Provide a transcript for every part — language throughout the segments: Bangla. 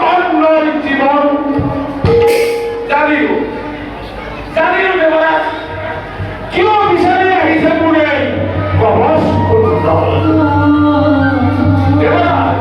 কন্যর জীবন জানিও জানিও দেবরাজ কিয় বিচাৰি আহিছে মোৰে কবচ কুণ্ডল দেবরাজ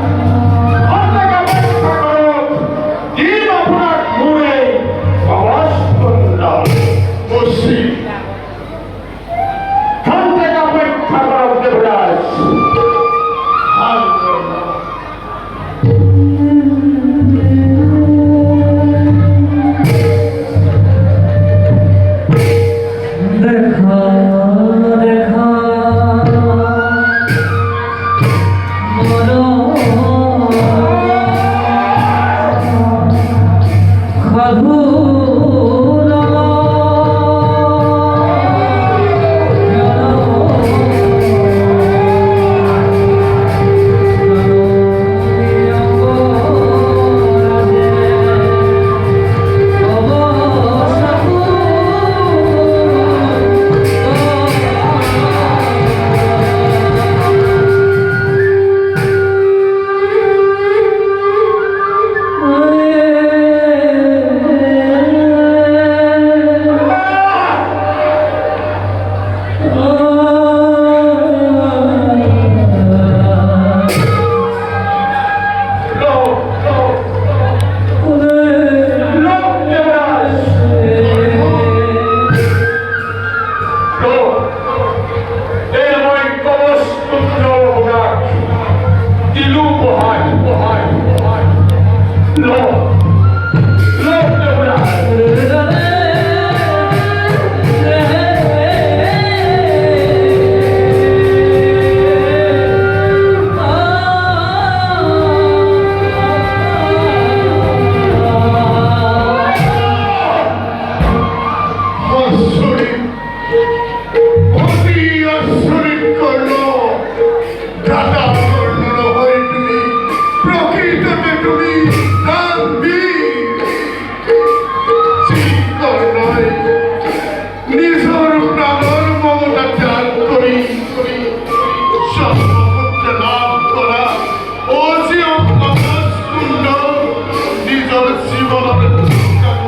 জীবনের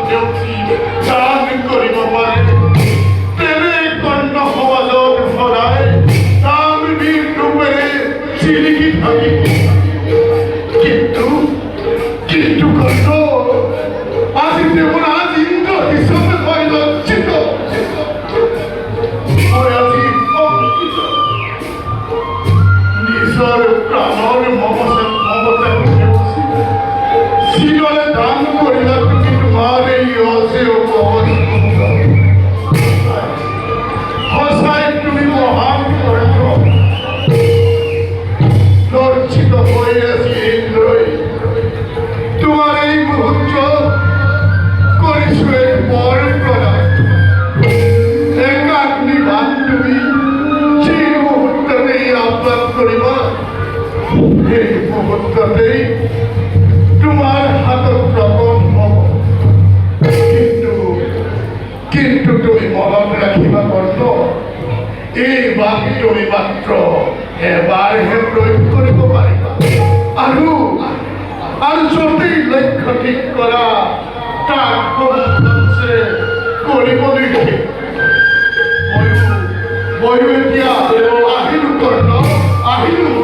দেউতি দান করিব পারে তেনে কর্ণ সমাজত ভৰাই তাম বীর রূপে চিলিকি থাকি। কিন্তু কিন্তু কর্ণ, আজি দেবরাজ তোমাৰ হাতত প্ৰকট হ'ব। কিন্তু কিন্তু তুমি মনত ৰাখিবা কৰ্ণ এই বাক তুমি মাত্ৰ এবাৰহে প্ৰয়োগ কৰিব পাৰিবা। আৰু আৰু যতেই লক্ষ্য ঠিক কৰা ডাক বলছে করিব দেখে ময়ূর ময়ূর দিয়া আহিরু কর্ণ আহিরু